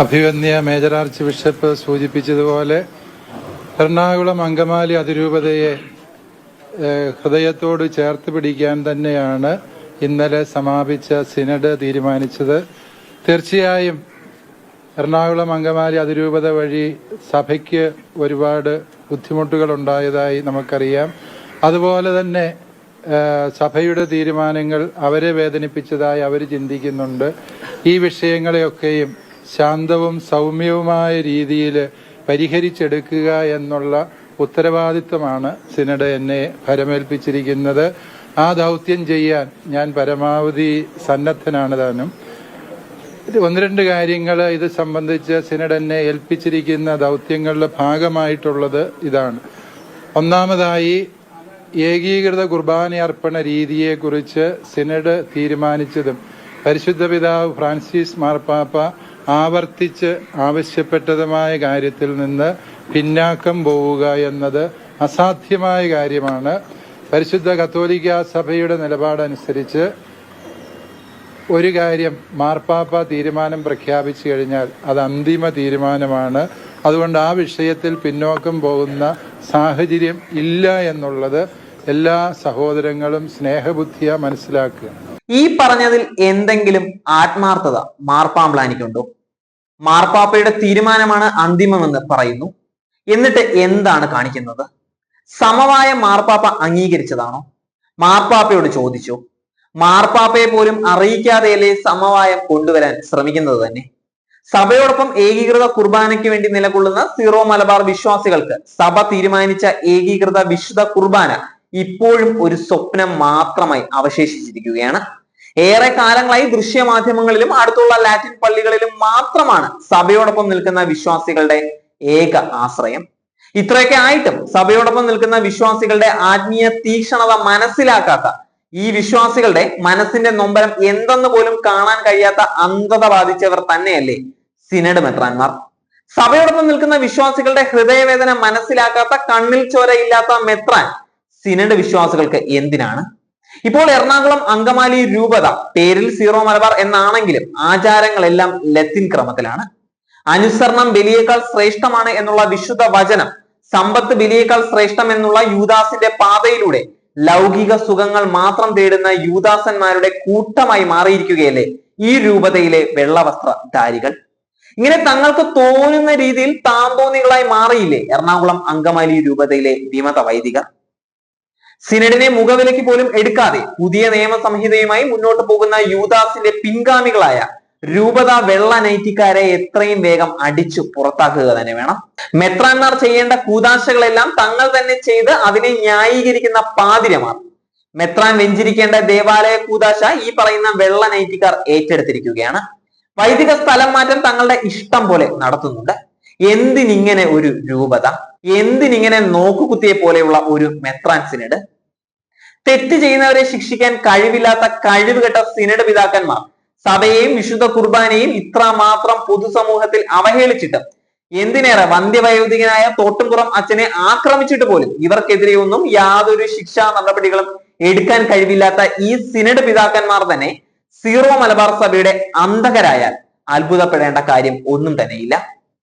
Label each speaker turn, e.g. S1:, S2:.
S1: അഭിവന്യ major arch bishop സൂചിപ്പിച്ചതുപോലെ എറണാകുളം അങ്കമാലി അതിരൂപതയെ ഹൃദയത്തോട് ചേർത്ത് പിടിക്കാൻ തന്നെയാണ് ഇന്നലെ സമാപിച്ച സിനഡ് തീരുമാനിച്ചത്. തീർച്ചയായും എറണാകുളം അങ്കമാലി അതിരൂപത വഴി സഭയ്ക്ക് ഒരുപാട് ബുദ്ധിമുട്ടുകൾ ഉണ്ടായതായി നമുക്കറിയാം. അതുപോലെ തന്നെ സഭയുടെ തീരുമാനങ്ങൾ അവരെ വേദനിപ്പിച്ചതായി അവർ ചിന്തിക്കുന്നുണ്ട്. ഈ വിഷയങ്ങളെയൊക്കെയും ശാന്തവും സൗമ്യവുമായ രീതിയിൽ പരിഹരിച്ചെടുക്കുക എന്നുള്ള ഉത്തരവാദിത്വമാണ് സിനഡ് എന്നെ ഫരമേൽപ്പിച്ചിരിക്കുന്നത് ആ ദൗത്യം ചെയ്യാൻ ഞാൻ പരമാവധി സന്നദ്ധനാണ് താനും. ഒന്ന് രണ്ട് കാര്യങ്ങൾ ഇത് സംബന്ധിച്ച് സിനഡ് എന്നെ ഏൽപ്പിച്ചിരിക്കുന്ന ദൗത്യങ്ങളുടെ ഭാഗമായിട്ടുള്ളത് ഇതാണ്. ഒന്നാമതായി ഏകീകൃത കുർബാന അർപ്പണ രീതിയെക്കുറിച്ച് സിനഡ് തീരുമാനിച്ചതും പരിശുദ്ധ പിതാവ് ഫ്രാൻസിസ് മാർപ്പാപ്പ ആവർത്തിച്ച് ആവശ്യപ്പെട്ടതുമായ കാര്യത്തിൽ നിന്ന് പിന്നാക്കം പോവുക എന്നത് അസാധ്യമായ കാര്യമാണ്. പരിശുദ്ധ കത്തോലിക്ക സഭയുടെ നിലപാടനുസരിച്ച് ഒരു കാര്യം മാർപ്പാപ്പ തീരുമാനം പ്രഖ്യാപിച്ചു കഴിഞ്ഞാൽ അത് അന്തിമ തീരുമാനമാണ്. അതുകൊണ്ട് ആ വിഷയത്തിൽ പിന്നോക്കം പോകുന്ന സാഹചര്യം ഇല്ല എന്നുള്ളത് എല്ലാ സഹോദരങ്ങളും സ്നേഹബുദ്ധിയ മനസ്സിലാക്കുക.
S2: ഈ പറഞ്ഞതിൽ എന്തെങ്കിലും ആത്മാർത്ഥത മാർപ്പാമ്പ്ലാനിക്കുണ്ടോ? മാർപ്പാപ്പയുടെ തീരുമാനമാണ് അന്തിമമെന്ന് പറയുന്നു. എന്നിട്ട് എന്താണ് കാണിക്കുന്നത്? സമവായ മാർപ്പാപ്പ അംഗീകരിച്ചതാണോ? മാർപ്പാപ്പയോട് ചോദിച്ചു. മാർപ്പാപ്പയെ പോലും അറിയിക്കാതെയല്ലേ സമവായം കൊണ്ടുവരാൻ ശ്രമിക്കുന്നത് തന്നെ? സഭയോടൊപ്പം ഏകീകൃത കുർബാനയ്ക്ക് വേണ്ടി നിലകൊള്ളുന്ന സീറോ മലബാർ വിശ്വാസികൾക്ക് സഭ തീരുമാനിച്ച ഏകീകൃത വിശുദ്ധ കുർബാന ഇപ്പോഴും ഒരു സ്വപ്നം മാത്രമായി അവശേഷിച്ചിരിക്കുകയാണ്. ഏറെ കാലങ്ങളായി ദൃശ്യമാധ്യമങ്ങളിലും അടുത്തുള്ള ലാറ്റിൻ പള്ളികളിലും മാത്രമാണ് സഭയോടൊപ്പം നിൽക്കുന്ന വിശ്വാസികളുടെ ഏക ആശ്രയം. ഇത്രയൊക്കെ ആയിട്ടും സഭയോടൊപ്പം നിൽക്കുന്ന വിശ്വാസികളുടെ ആത്മീയ തീക്ഷണത മനസ്സിലാക്കാത്ത ഈ വിശ്വാസികളുടെ മനസ്സിന്റെ നൊമ്പരം എന്തെന്ന് പോലും കാണാൻ കഴിയാത്ത അന്ധത ബാധിച്ചവർ തന്നെയല്ലേ സിനഡ് മെത്രാന്മാർ. സഭയോടൊപ്പം നിൽക്കുന്ന വിശ്വാസികളുടെ ഹൃദയവേദന മനസ്സിലാക്കാത്ത കണ്ണിൽ ചോരയില്ലാത്ത മെത്രാൻ സിനഡ് വിശ്വാസികൾക്ക് എന്തിനാണ്? ഇപ്പോൾ എറണാകുളം അങ്കമാലി രൂപത പേരിൽ സീറോ മലബാർ എന്നാണെങ്കിലും ആചാരങ്ങളെല്ലാം ലത്തിൻ ക്രമത്തിലാണ്. അനുസരണം ബലിയേക്കാൾ ശ്രേഷ്ഠമാണ് എന്നുള്ള വിശുദ്ധ വചനം സമ്പത്ത് ബലിയേക്കാൾ ശ്രേഷ്ഠം എന്നുള്ള യൂദാസിന്റെ പാതയിലൂടെ ലൗകിക സുഖങ്ങൾ മാത്രം തേടുന്ന യൂദാസന്മാരുടെ കൂട്ടമായി മാറിയിരിക്കുകയല്ലേ ഈ രൂപതയിലെ വെള്ളവസ്ത്രധാരികൾ? ഇങ്ങനെ തങ്ങൾക്ക് തോന്നുന്ന രീതിയിൽ താന്തോന്നികളായി മാറിയില്ലേ എറണാകുളം അങ്കമാലി രൂപതയിലെ വിമത വൈദികർ? സിനഡിനെ മുഖവിലയ്ക്ക് പോലും എടുക്കാതെ പുതിയ നിയമ സംഹിതയുമായി മുന്നോട്ട് പോകുന്ന യൂദാസിന്റെ പിൻഗാമികളായ രൂപത വെള്ള നൈറ്റിക്കാരെ എത്രയും വേഗം അടിച്ചു പുറത്താക്കുക തന്നെ വേണം. മെത്രാന്മാർ ചെയ്യേണ്ട കൂതാശകളെല്ലാം തങ്ങൾ തന്നെ ചെയ്ത് അതിനെ ന്യായീകരിക്കുന്ന പാതിരമാർ. മെത്രാൻ വെഞ്ചിരിക്കേണ്ട ദേവാലയ കൂതാശ ഈ പറയുന്ന വെള്ള നൈറ്റിക്കാർ ഏറ്റെടുത്തിരിക്കുകയാണ്. വൈദിക സ്ഥലം മാറ്റം തങ്ങളുടെ ഇഷ്ടം പോലെ നടത്തുന്നുണ്ട്. എന്തിനിങ്ങനെ ഒരു രൂപത? എന്തിനിങ്ങനെ നോക്കുകുത്തിയെ പോലെയുള്ള ഒരു മെത്രാൻ സിനഡ് തെറ്റ് ചെയ്യുന്നവരെ ശിക്ഷിക്കാൻ കഴിവില്ലാത്ത കഴിവുകെട്ട സിനഡ് പിതാക്കന്മാർ. സഭയെയും വിശുദ്ധ കുർബാനയും ഇത്രമാത്രം പൊതുസമൂഹത്തിൽ അവഹേളിച്ചിട്ട് എന്തിനേറെ വന്ധ്യവയോധികനായ തോട്ടുംപുറം അച്ഛനെ ആക്രമിച്ചിട്ട് പോലും ഇവർക്കെതിരെ ഒന്നും യാതൊരു ശിക്ഷാ നടപടികളും എടുക്കാൻ കഴിവില്ലാത്ത ഈ സിനഡ് പിതാക്കന്മാർ തന്നെ സീറോ മലബാർ സഭയുടെ അന്ധകരായാൽ അത്ഭുതപ്പെടേണ്ട കാര്യം ഒന്നും തന്നെയില്ല.